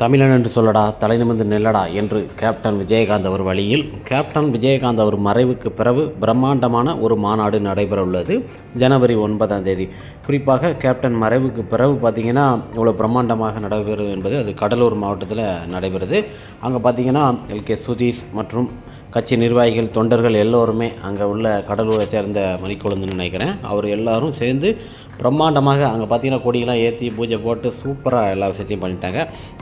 தமிழன் என்று சொல்லடா தலைநிமிர்ந்து நில்லடா என்று கேப்டன் விஜயகாந்த் அவர் வழியில் கேப்டன் விஜயகாந்த் அவர் மறைவுக்கு பிறகு பிரம்மாண்டமான ஒரு மாநாடு நடைபெற உள்ளது ஜனவரி ஒன்பதாம் தேதி. குறிப்பாக கேப்டன் மறைவுக்கு பிறகு பார்த்திங்கன்னா இவ்வளோ பிரம்மாண்டமாக நடைபெறும் என்பது அது கடலூர் மாவட்டத்தில் நடைபெறுது. அங்கே பார்த்திங்கன்னா எல்கே சுதீஷ் மற்றும் கட்சி நிர்வாகிகள் தொண்டர்கள் எல்லோருமே அங்கே உள்ள கடலூரை சேர்ந்த மணிக்கொழுந்துன்னு நினைக்கிறேன். அவர் எல்லாரும் சேர்ந்து பிரம்மாண்டமாக அங்கே பார்த்தீங்கன்னா கொடியெல்லாம் ஏற்றி பூஜை போட்டு சூப்பராக எல்லா விஷயத்தையும் பண்ணிட்டாங்க.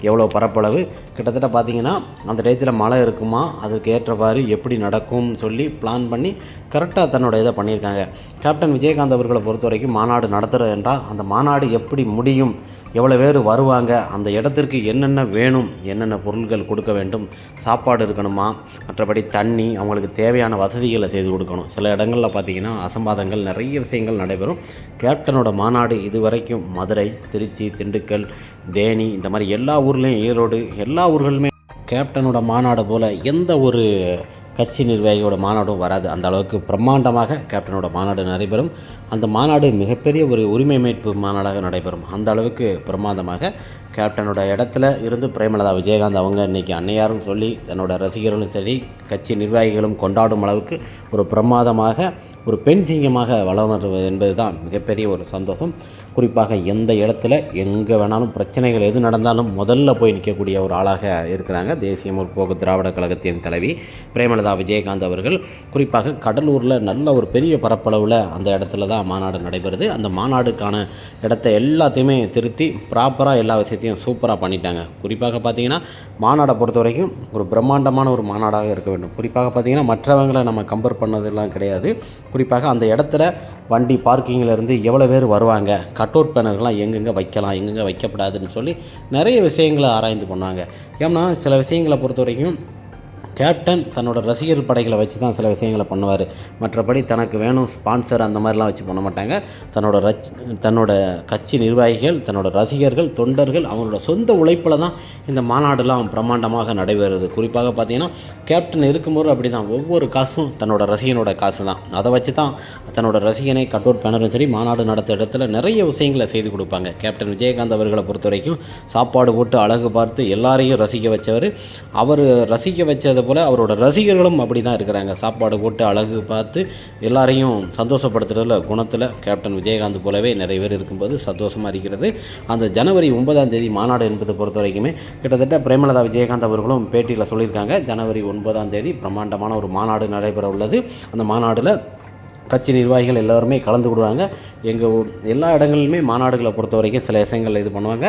எவ்வளோ பரப்பளவு? கிட்டத்தட்ட பார்த்தீங்கன்னா அந்த டயத்தில் மழை இருக்குமா? அதுக்கு ஏற்றவாறு எப்படி நடக்கும்னு சொல்லி பிளான் பண்ணி கரெக்டாக தன்னோட இதை பண்ணியிருக்காங்க. கேப்டன் விஜயகாந்த் அவர்களை பொறுத்த வரைக்கும் மாநாடு நடத்துகிறது என்றால் அந்த மாநாடு எப்படி முடியும்? எவ்வளோ பேர் வருவாங்க? அந்த இடத்திற்கு என்னென்ன வேணும்? என்னென்ன பொருட்கள் கொடுக்க வேண்டும்? சாப்பாடு இருக்கணுமா? மற்றபடி தண்ணி அவங்களுக்கு தேவையான வசதிகளை செய்து கொடுக்கணும். சில இடங்களில் பார்த்திங்கன்னா அசம்பாதங்கள் நிறைய விஷயங்கள் நடைபெறும். கேப்டனோட மாநாடு இதுவரைக்கும் மதுரை திருச்சி திண்டுக்கல் தேனி இந்த மாதிரி எல்லா ஊர்லேயும் ஈரோடு எல்லா ஊர்களுமே கேப்டனோட மாநாடு போல் எந்த ஒரு கட்சி நிர்வாகியோட மாநாடும் வராது. அந்த அளவுக்கு பிரம்மாண்டமாக கேப்டனோட மாநாடு நடைபெறும். அந்த மாநாடு மிகப்பெரிய ஒரு உரிமை மீட்பு மாநாடாக நடைபெறும். அந்த அளவுக்கு பிரமாதமாக கேப்டனோட இடத்துல இருந்து பிரேமலதா விஜயகாந்த் அவங்க இன்றைக்கி அன்னையாரும் சொல்லி தன்னோட ரசிகர்களும் சரி கட்சி நிர்வாகிகளும் கொண்டாடும் அளவுக்கு ஒரு பிரமாதமாக ஒரு பெண் சிங்கமாக வளம் வருவது என்பது தான் மிகப்பெரிய ஒரு சந்தோஷம். குறிப்பாக எந்த இடத்துல எங்கே வேணாலும் பிரச்சனைகள் எது நடந்தாலும் முதல்ல போய் நிற்கக்கூடிய ஒரு ஆளாக இருக்கிறாங்க. தேசிய முற்போக்கு திராவிட கழகத்தின் தலைவி பிரேமலதா விஜயகாந்த் அவர்கள். குறிப்பாக கடலூரில் நல்ல ஒரு பெரிய பரப்பளவில் அந்த இடத்துல தான் மாநாடு நடைபெறுது. அந்த மாநாடுக்கான இடத்த எல்லாத்தையுமே திருத்தி ப்ராப்பராக எல்லா விஷயத்தையும் சூப்பராக பண்ணிட்டாங்க. குறிப்பாக பார்த்தீங்கன்னா மாநாடை பொறுத்த வரைக்கும் ஒரு பிரம்மாண்டமான ஒரு மாநாடாக இருக்க வேண்டும். குறிப்பாக பார்த்தீங்கன்னா மற்றவங்களை நம்ம கம்பேர் பண்ணதெல்லாம் கிடையாது. குறிப்பாக அந்த இடத்துல வண்டி பார்க்கிங்கில் இருந்து எவ்வளோ பேர் வருவாங்க? கட் அவுட் பேனர்கள்லாம் எங்கெங்கே வைக்கலாம் எங்கெங்கே வைக்கப்படாதுன்னு சொல்லி நிறைய விஷயங்களை ஆராய்ந்து பண்ணுவாங்க ஏன்னா சில விஷயங்களை பொறுத்த வரைக்கும் கேப்டன் தன்னோட ரசிகர் படைகளை வச்சு தான் சில விஷயங்களை பண்ணுவார். மற்றபடி தனக்கு வேணும் ஸ்பான்சர் அந்த மாதிரிலாம் வச்சு பண்ண மாட்டாங்க. தன்னோட ரச் தன்னோட கட்சி நிர்வாகிகள் தன்னோட ரசிகர்கள் தொண்டர்கள் அவங்களோட சொந்த உழைப்பில் தான் இந்த மாநாடுலாம் பிரம்மாண்டமாக நடைபெறுது. குறிப்பாக பார்த்தீங்கன்னா கேப்டன் இருக்கும்போது அப்படி தான் ஒவ்வொரு காசும் தன்னோட ரசிகனோட காசு தான். அதை வச்சு தான் தன்னோட ரசிகனை கட் அவுட் பேனரும் சரி மாநாடு நடத்த இடத்துல நிறைய விஷயங்களை செய்து கொடுப்பாங்க. கேப்டன் விஜயகாந்த் அவர்களை பொறுத்த வரைக்கும் சாப்பாடு போட்டு அழகு பார்த்து எல்லாரையும் ரசிக்க வச்சவர். அவர் ரசிக்க வச்சதை போல் அவரோட ரசிகர்களும் அப்படி தான் இருக்கிறாங்க. சாப்பாடு போட்டு அழகு பார்த்து எல்லாரையும் சந்தோஷப்படுத்துறதுல குணத்தில் கேப்டன் விஜயகாந்த் போலவே நிறைய பேர் இருக்கும்போது சந்தோஷமாக இருக்கிறது. அந்த ஜனவரி ஒன்பதாம் தேதி மாநாடு என்பதை பொறுத்த வரைக்குமே கிட்டத்தட்ட பிரேமலதா விஜயகாந்த் அவர்களும் பேட்டியில் சொல்லியிருக்காங்க. ஜனவரி ஒன்பதாம் தேதி பிரம்மாண்டமான ஒரு மாநாடு நடைபெற உள்ளது அந்த மாநாடில் கட்சி நிர்வாகிகள் எல்லோருமே கலந்துக்கிடுவாங்க எங்கள் ஊர் எல்லா இடங்களிலுமே மாநாடுகளை பொறுத்த வரைக்கும் சில விஷயங்கள் இது பண்ணுவாங்க.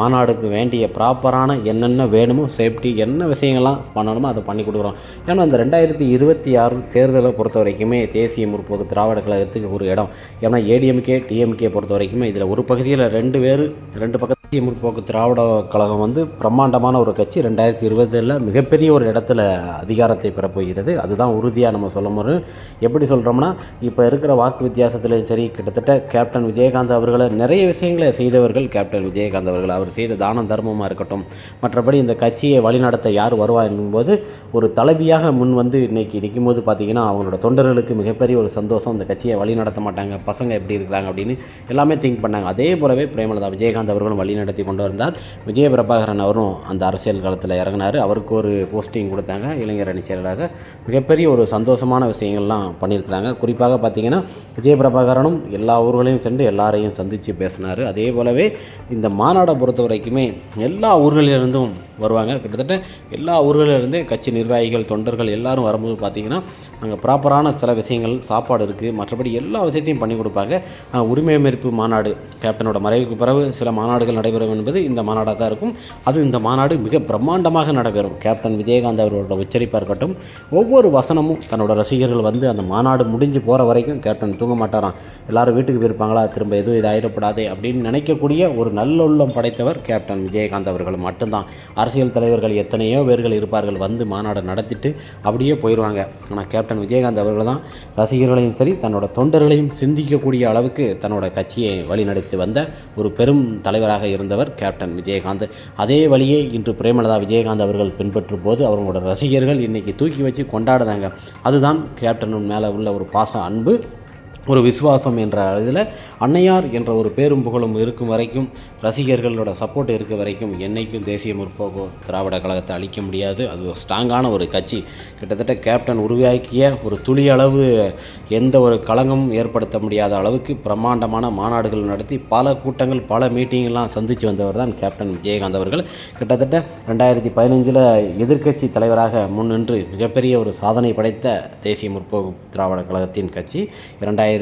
மாநாடுக்கு வேண்டிய ப்ராப்பரான என்னென்ன வேணுமோ சேஃப்டி என்ன விஷயங்கள்லாம் பண்ணணுமோ அதை பண்ணி கொடுக்குறோம். ஏன்னா இந்த ரெண்டாயிரத்தி இருபத்தி ஆறு தேர்தலை பொறுத்த வரைக்குமே தேசிய முற்போக்கு திராவிட கழகத்துக்கு ஒரு இடம். ஏன்னா ஏடிஎம்கே டிஎம்கே பொறுத்த வரைக்குமே இதில் ஒரு பகுதியில் ரெண்டு பேர் ரெண்டு பக்கத்து முற்போக்கு திராவிட கழகம் வந்து பிரம்மாண்டமான ஒரு கட்சி. ரெண்டாயிரத்தி இருபதில் மிகப்பெரிய ஒரு இடத்துல அதிகாரத்தை பெறப்போகிறது. அதுதான் உறுதியாக நம்ம சொல்ல முடியும். எப்படி சொல்கிறோம்னா இப்போ இருக்கிற வாக்கு வித்தியாசத்துலேயும் சரி கிட்டத்தட்ட கேப்டன் விஜயகாந்த் அவர்களை நிறைய விஷயங்களை செய்தவர்கள் கேப்டன் விஜயகாந்த் அவர்கள். அவர் செய்த தானம் தர்மமாக இருக்கட்டும். மற்றபடி இந்த கட்சியை வழிநடத்த யார் வருவா என்பது ஒரு தலைவியாக முன் வந்து இன்னைக்கு நிற்கும்போது பார்த்தீங்கன்னா அவங்களோட தொண்டர்களுக்கு மிகப்பெரிய ஒரு சந்தோஷம். இந்த கட்சியை வழி நடத்த மாட்டாங்க. பசங்க எப்படி இருக்கிறாங்க அப்படின்னு எல்லாமே திங்க் பண்ணாங்க. அதே போலவே பிரேமலதா விஜயகாந்த் அவர்களும் வழி நடத்தி கொண்டு வந்தார். விஜய பிரபாகரன் அவரும் அந்த அரசியல் களத்தில் இறங்கினார். அவருக்கு ஒரு போஸ்டிங் கொடுத்தாங்க. இளைஞர் அணி செயலாளராக மிகப்பெரிய ஒரு சந்தோஷமான விஷயங்கள்லாம் பண்ணியிருக்கிறாங்க. குறிப்பாக பார்த்தீங்கன்னா விஜய பிரபாகரனும் எல்லா ஊர்களையும் சென்று எல்லாரையும் சந்தித்து பேசினார். அதே போலவே இந்த மாநாடை பொறுத்த வரைக்குமே எல்லா ஊர்களிலிருந்தும் வருவாங்க. கிட்டத்தட்ட எல்லா ஊர்களிலிருந்தே கட்சி நிர்வாகிகள் தொண்டர்கள் எல்லாரும் வரும்போது பார்த்தீங்கன்னா அங்கே ப்ராப்பரான சில விஷயங்கள் சாப்பாடு இருக்குது மற்றபடி எல்லா விஷயத்தையும் பண்ணி கொடுப்பாங்க. உரிமை அமைப்பு மாநாடு கேப்டனோட மறைவுக்கு பிறகு சில மாநாடுகள் நடைபெறும் என்பது இந்த மாநாடாக தான் இருக்கும். அது இந்த மாநாடு மிக பிரம்மாண்டமாக நடைபெறும். கேப்டன் விஜயகாந்த் அவர்களோட உச்சரிப்பாக இருக்கட்டும் ஒவ்வொரு வசனமும் தன்னோட ரசிகர்கள் வந்து அந்த மாநாடு முடிஞ்சு போகிற வரைக்கும் கேப்டன் தூங்க மாட்டாராம். எல்லாரும் வீட்டுக்கு போயிருப்பாங்களா? திரும்ப எதுவும் இது ஆயிடப்படாதே அப்படின்னு நினைக்கக்கூடிய ஒரு நல்லுள்ளம் படைத்தவர் கேப்டன் விஜயகாந்த் அவர்கள் மட்டும்தான். அரசியல் தலைவர்கள் எத்தனையோ பேர்கள் இருப்பார்கள். வந்து மாநாடு நடத்திட்டு அப்படியே போயிடுவாங்க ஆனால் கேப்டன் விஜயகாந்த் அவர்கள் தான் ரசிகர்களையும் சரி தன்னோட தொண்டர்களையும் சிந்திக்கக்கூடிய அளவுக்கு தன்னோட கட்சியை வழிநடத்தி வந்த ஒரு பெரும் தலைவராக இருந்தவர் கேப்டன் விஜயகாந்த். அதே வழியே இன்று பிரேமலதா விஜயகாந்த் அவர்கள் பின்பற்றும் போது அவங்களோட ரசிகர்கள் இன்றைக்கி தூக்கி வச்சு கொண்டாடுதாங்க அதுதான் கேப்டன் மேலே உள்ள ஒரு பாச அன்பு. ஒரு விசுவாசம் என்ற இதில் அன்னையார் என்ற ஒரு பேரும் புகழும் இருக்கும் வரைக்கும் ரசிகர்களோட சப்போர்ட் இருக்க வரைக்கும் என்னைக்கும் தேசிய முற்போக்கோ திராவிட கழகத்தை அழிக்க முடியாது. அது ஒரு ஸ்ட்ராங்கான ஒரு கட்சி. கிட்டத்தட்ட கேப்டன் உருவாக்கிய ஒரு துளி அளவு எந்த ஒரு களங்கமும் ஏற்படுத்த முடியாத அளவுக்கு பிரம்மாண்டமான மாநாடுகள் நடத்தி பல கூட்டங்கள் பல மீட்டிங்கெல்லாம் சந்தித்து வந்தவர் தான் கேப்டன் விஜயகாந்த் அவர்கள். கிட்டத்தட்ட ரெண்டாயிரத்தி பதினஞ்சில் எதிர்க்கட்சி தலைவராக முன்னின்று மிகப்பெரிய ஒரு சாதனை படைத்த தேசிய முற்போக்கு திராவிட கழகத்தின் கட்சி. இரண்டாயிரத்தி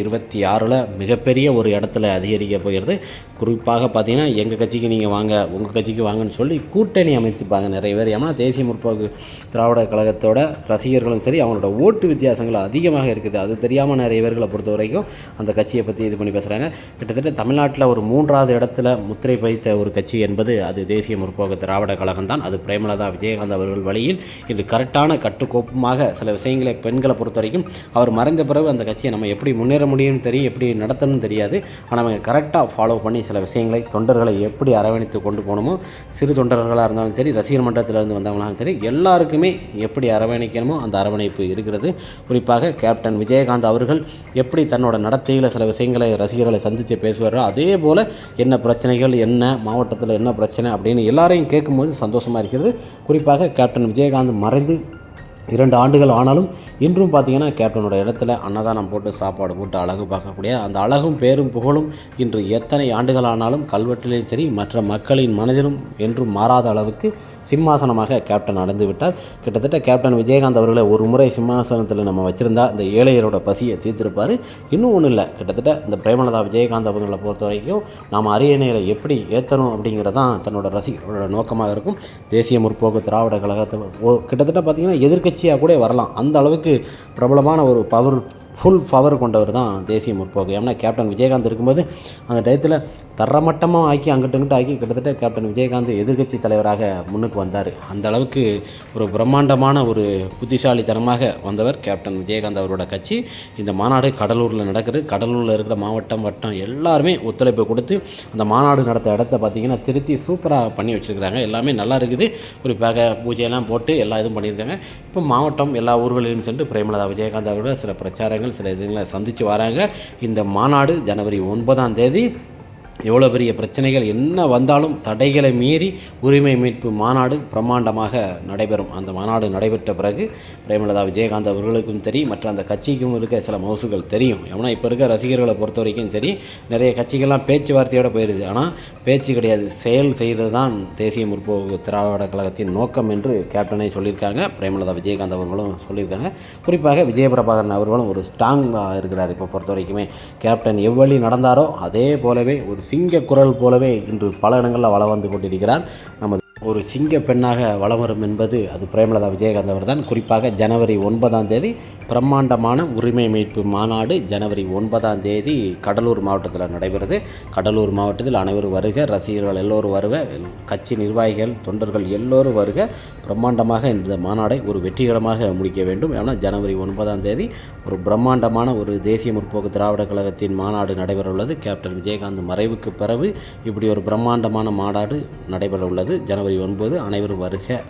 இருபத்தி ஆறில் மிகப்பெரிய ஒரு இடத்துல அதிகரிக்க போகிறது. குறிப்பாக பார்த்திங்கன்னா எங்கள் கட்சிக்கு நீங்கள் வாங்க உங்கள் கட்சிக்கு வாங்கன்னு சொல்லி கூட்டணி அமைச்சுப்பாங்க நிறைய பேர். ஏன்னா தேசிய முற்போக்கு திராவிட கழகத்தோட ரசிகர்களும் சரி அவங்களோட ஓட்டு வித்தியாசங்கள் அதிகமாக இருக்குது. அது தெரியாமல் நிறைய பேர்களை பொறுத்த வரைக்கும் அந்த கட்சியை பற்றி இது பண்ணி பேசுகிறாங்க கிட்டத்தட்ட தமிழ்நாட்டில் ஒரு மூன்றாவது இடத்துல முத்திரை பதித்த ஒரு கட்சி என்பது அது தேசிய முற்போக்கு திராவிட கழகம் தான். அது பிரேமலதா விஜயகாந்த் அவர்கள் வழியில் இன்று கரெக்டான கட்டுக்கோப்புமாக சில விஷயங்களை பெண்களை பொறுத்த வரைக்கும் அவர் மறைந்த பிறகு அந்த கட்சியை நம்ம எப்படி முன்னேற முடியும்னு தெரியும் எப்படி நடத்தணும்னு தெரியாது. ஆனால் அவங்க கரெக்டாக ஃபாலோ பண்ணி சில விஷயங்களை தொண்டர்களை எப்படி அரவணைத்து கொண்டு போகணுமோ சிறு தொண்டர்களாக இருந்தாலும் சரி ரசிகர் மன்றத்திலிருந்து வந்தவங்களாலும் சரி எல்லாருக்குமே எப்படி அரவணைக்கணுமோ அந்த அரவணைப்பு இருக்கிறது. குறிப்பாக கேப்டன் விஜயகாந்த் அவர்கள் எப்படி தன்னோட நடத்தையில் சில விஷயங்களை ரசிகர்களை சந்தித்து பேசுவாரோ அதே போல் என்ன பிரச்சனைகள் என்ன மாவட்டத்தில் என்ன பிரச்சனை அப்படின்னு எல்லாரையும் கேட்கும்போது சந்தோஷமாக இருக்கிறது. குறிப்பாக கேப்டன் விஜயகாந்த் மறைந்து இரண்டு ஆண்டுகள் ஆனாலும் இன்றும் பார்த்தீங்கன்னா கேப்டனோட இடத்துல அன்னதானம் போட்டு சாப்பாடு போட்டு அழகு பார்க்கக்கூடிய அந்த அழகும் பேரும் புகழும் இன்று எத்தனை ஆண்டுகள் ஆனாலும் கல்வெட்டிலையும் சரி மற்ற மக்களின் மனதிலும் என்றும் மாறாத அளவுக்கு சிம்மாசனமாக கேப்டன் அடைந்து விட்டார். கிட்டத்தட்ட கேப்டன் விஜயகாந்த் அவர்களை ஒரு முறை சிம்மாசனத்தில் நம்ம வச்சுருந்தா இந்த ஏழையரோட பசியை தீர்த்திருப்பார். இன்னும் ஒன்றும் இல்லை. கிட்டத்தட்ட இந்த பிரேமலதா விஜயகாந்த் அவர்களை பொறுத்த வரைக்கும் நாம் அரியணையில் எப்படி ஏற்றணும் அப்படிங்கிறதான் தன்னோட ரசிகர்களோட நோக்கமாக இருக்கும். தேசிய முற்போக்கு திராவிட கழகத்தை கிட்டத்தட்ட பார்த்திங்கன்னா எதிர்க்கட்சியாக கூட வரலாம். அந்த அளவுக்கு பிரபலமான ஒரு பவர் ஃபுல் பவர் கொண்டவர் தான் தேசிய முற்போக்கு. ஏன்னா கேப்டன் விஜயகாந்த் இருக்கும்போது அந்த டயத்தில் தரமட்டமாக ஆக்கி அங்கிட்டு இங்கிட்டு ஆக்கி கிட்டத்தட்ட கேப்டன் விஜயகாந்த் எதிர்க்கட்சி தலைவராக முன்னுக்கு வந்தார். அந்த அளவுக்கு ஒரு பிரம்மாண்டமான ஒரு புத்திசாலித்தனமாக வந்தவர் கேப்டன் விஜயகாந்த் அவரோட கட்சி. இந்த மாநாடு கடலூரில் நடக்கிறது கடலூரில் இருக்கிற மாவட்டம் வட்டம் எல்லாருமே ஒத்துழைப்பு கொடுத்து அந்த மாநாடு நடத்த இடத்த பார்த்திங்கன்னா திருத்தி சூப்பராக பண்ணி வச்சுருக்கிறாங்க. எல்லாமே நல்லா இருக்குது. ஒரு பேக பூஜையெல்லாம் போட்டு எல்லா இதுவும் பண்ணியிருக்காங்க. இப்போ மாவட்டம் எல்லா ஊர்களிலும் சென்று பிரேமலதா விஜயகாந்த் அவரோட சில பிரச்சாரங்கள் சில இதுங்களை சந்தித்து வராங்க. இந்த மாநாடு ஜனவரி ஒன்பதாம் தேதி எவ்வளோ பெரிய பிரச்சனைகள் என்ன வந்தாலும் தடைகளை மீறி உரிமை மீட்பு மாநாடு பிரம்மாண்டமாக நடைபெறும். அந்த மாநாடு நடைபெற்ற பிறகு பிரேமலதா விஜயகாந்த் அவர்களுக்கும் தெரியும் மற்ற அந்த கட்சிக்கும் இருக்க சில மவுசுகள் தெரியும். ஏன்னா இப்போ இருக்க ரசிகர்களை பொறுத்த வரைக்கும் சரி நிறைய கட்சிகள்லாம் பேச்சுவார்த்தையோடு போயிடுது ஆனால் பேச்சு கிடையாது. செயல் செய்கிறது தான் தேசிய முற்போக்கு திராவிட கழகத்தின் நோக்கம் என்று கேப்டனை சொல்லியிருக்காங்க. பிரேமலதா விஜயகாந்த் அவர்களும் சொல்லியிருக்காங்க. குறிப்பாக விஜயபிரபாகரன் அவர்களும் ஒரு ஸ்ட்ராங்காக இருக்கிறார். இப்போ பொறுத்த வரைக்குமே கேப்டன் எவ்வழி நடந்தாரோ அதே போலவே ஒரு சிங்க குரல் போலவே இன்று பல இடங்களில் வளம் வந்து கொண்டிருக்கிறார். நமது ஒரு சிங்க பெண்ணாக வளம் வரும் என்பது அது பிரேமலதா விஜயகாந்த் அவர் தான் குறிப்பாக ஜனவரி ஒன்பதாம் தேதி பிரம்மாண்டமான உரிமை மீட்பு மாநாடு ஜனவரி ஒன்பதாம் தேதி கடலூர் மாவட்டத்தில் நடைபெறுது. கடலூர் மாவட்டத்தில் அனைவரும் வருக ரசிகர்கள் எல்லோரும் வருக கட்சி நிர்வாகிகள் தொண்டர்கள் எல்லோரும் வருக பிரம்மாண்டமாக இந்த மாநாடை ஒரு வெற்றிகரமாக முடிக்க வேண்டும். ஏன்னா ஜனவரி ஒன்பதாம் தேதி ஒரு பிரம்மாண்டமான ஒரு தேசிய முற்போக்கு திராவிட கழகத்தின் மாநாடு நடைபெற உள்ளது கேப்டன் விஜயகாந்த் மறைவுக்கு பிறகு இப்படி ஒரு பிரம்மாண்டமான மாநாடு நடைபெற உள்ளது ஜனவரி ஒன்பது அனைவரும் வருக